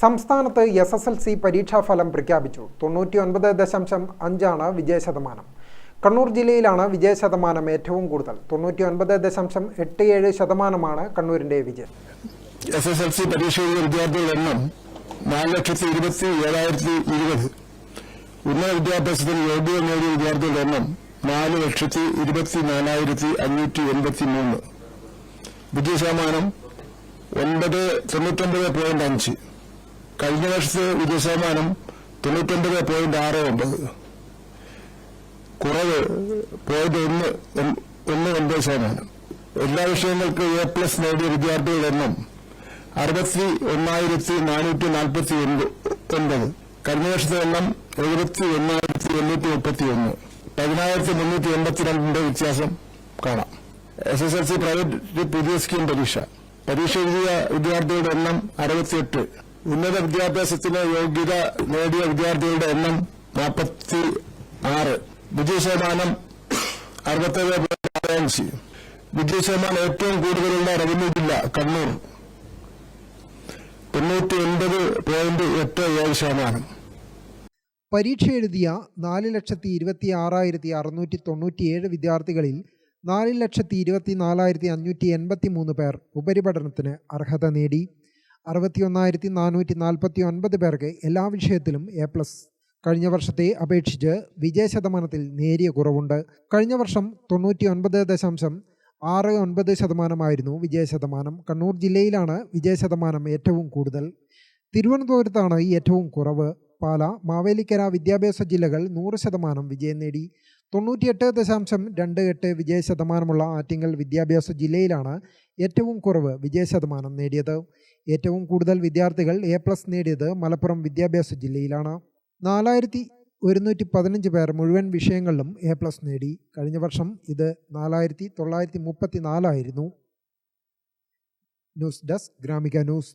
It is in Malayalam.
സംസ്ഥാനത്ത് എസ് എസ് എൽ സി പരീക്ഷാഫലം പ്രഖ്യാപിച്ചു. തൊണ്ണൂറ്റി ഒൻപത് ദശാംശം അഞ്ചാണ് വിജയശതമാനം. കണ്ണൂർ ജില്ലയിലാണ് വിജയശതമാനം ഏറ്റവും കൂടുതൽ. തൊണ്ണൂറ്റി ഒൻപത് ദശാംശം എട്ട് ഏഴ് ശതമാനമാണ് കണ്ണൂരിന്റെ വിജയം. എസ് എസ് എൽ സി പരീക്ഷ വിദ്യാർത്ഥികളുടെ എണ്ണം നാല് ലക്ഷത്തി ഇരുപത്തി ഏഴായിരത്തി ഇരുപത്. ഉന്നത വിദ്യാഭ്യാസത്തിന് യോഗ്യത നേടിയ വിദ്യാർത്ഥികളുടെ എണ്ണം നാല് ലക്ഷത്തി ഇരുപത്തി നാലായിരത്തി അഞ്ഞൂറ്റി എൺപത്തി മൂന്ന്. വിജയശതമാനം ഒൻപത് തൊണ്ണൂറ്റൊമ്പത് പോയിന്റ് അഞ്ച്. കഴിഞ്ഞ വർഷത്തെ വിജയശതമാനം തൊണ്ണൂറ്റൊൻപത് പോയിന്റ് ആറ് ഒമ്പത്. കുറവ് പോയിന്റ് ഒന്ന് ഒന്ന് ഒൻപത് ശതമാനം. എല്ലാ വിഷയങ്ങൾക്ക് എ പ്ലസ് നേടിയ വിദ്യാർത്ഥികളുടെ എണ്ണം അറുപത്തി ഒന്നായിരത്തി നാനൂറ്റി നാൽപ്പത്തി ഒൻപത്. കഴിഞ്ഞ വർഷത്തെ എണ്ണം എഴുപത്തി ഒന്നായിരത്തി എണ്ണൂറ്റി മുപ്പത്തി ഒന്ന്. പതിനായിരത്തി മുന്നൂറ്റി എൺപത്തിരണ്ടിന്റെ വ്യത്യാസം കാണാം. S S L C private പുതിയ സ്കീം പരീക്ഷ. പരീക്ഷ എഴുതിയ വിദ്യാർത്ഥികളുടെ എണ്ണം അറുപത്തിയെട്ട്. ഉന്നത വിദ്യാഭ്യാസത്തിന് യോഗ്യത നേടിയ വിദ്യാർത്ഥികളുടെ എണ്ണം നാൽപ്പത്തി ആറ് വിജയശതമാനം അറുപത്തേഴ് പോയിന്റ് ആറ് അഞ്ച്. വിജയശതമാനം ഏറ്റവും കൂടുതലുള്ള റവന്യൂ ജില്ല കണ്ണൂർ. തൊണ്ണൂറ്റി ഒൻപത് പോയിന്റ് എട്ട് ഏഴ് ശതമാനം. പരീക്ഷ എഴുതിയ നാല് ലക്ഷത്തി ഇരുപത്തി ആറായിരത്തി അറുന്നൂറ്റി തൊണ്ണൂറ്റിയേഴ് വിദ്യാർത്ഥികളിൽ നാല് ലക്ഷത്തി ഇരുപത്തി നാലായിരത്തി അഞ്ഞൂറ്റി എൺപത്തി മൂന്ന് പേർ ഉപരിപഠനത്തിന് അർഹത നേടി. അറുപത്തിയൊന്നായിരത്തി നാനൂറ്റി നാൽപ്പത്തി ഒൻപത് പേർക്ക് എല്ലാ വിഷയത്തിലും എ പ്ലസ്. കഴിഞ്ഞ വർഷത്തെ അപേക്ഷിച്ച് വിജയശതമാനത്തിൽ നേരിയ കുറവുണ്ട്. കഴിഞ്ഞ വർഷം തൊണ്ണൂറ്റി ഒൻപത് ദശാംശം ആറ് ഒൻപത് ശതമാനമായിരുന്നു വിജയശതമാനം. കണ്ണൂർ ജില്ലയിലാണ് വിജയശതമാനം ഏറ്റവും കൂടുതൽ. തിരുവനന്തപുരത്താണ് ഏറ്റവും കുറവ്. പാല മാവേലിക്കര വിദ്യാഭ്യാസ ജില്ലകൾ നൂറ് ശതമാനം വിജയം നേടി. തൊണ്ണൂറ്റിയെട്ട് ദശാംശം രണ്ട് എട്ട് വിജയ ശതമാനമുള്ള ആറ്റിങ്ങൽ വിദ്യാഭ്യാസ ജില്ലയിലാണ് ഏറ്റവും കുറവ് വിജയ ശതമാനം നേടിയത്. ഏറ്റവും കൂടുതൽ വിദ്യാർത്ഥികൾ എ പ്ലസ് നേടിയത് മലപ്പുറം വിദ്യാഭ്യാസ ജില്ലയിലാണ്. നാലായിരത്തി ഒരുന്നൂറ്റി പതിനഞ്ച് പേർ മുഴുവൻ വിഷയങ്ങളിലും എ പ്ലസ് നേടി. കഴിഞ്ഞ വർഷം ഇത് നാലായിരത്തി തൊള്ളായിരത്തി മുപ്പത്തി നാലായിരുന്നു ന്യൂസ് ഡെസ്ക് ഗ്രാമിക ന്യൂസ്.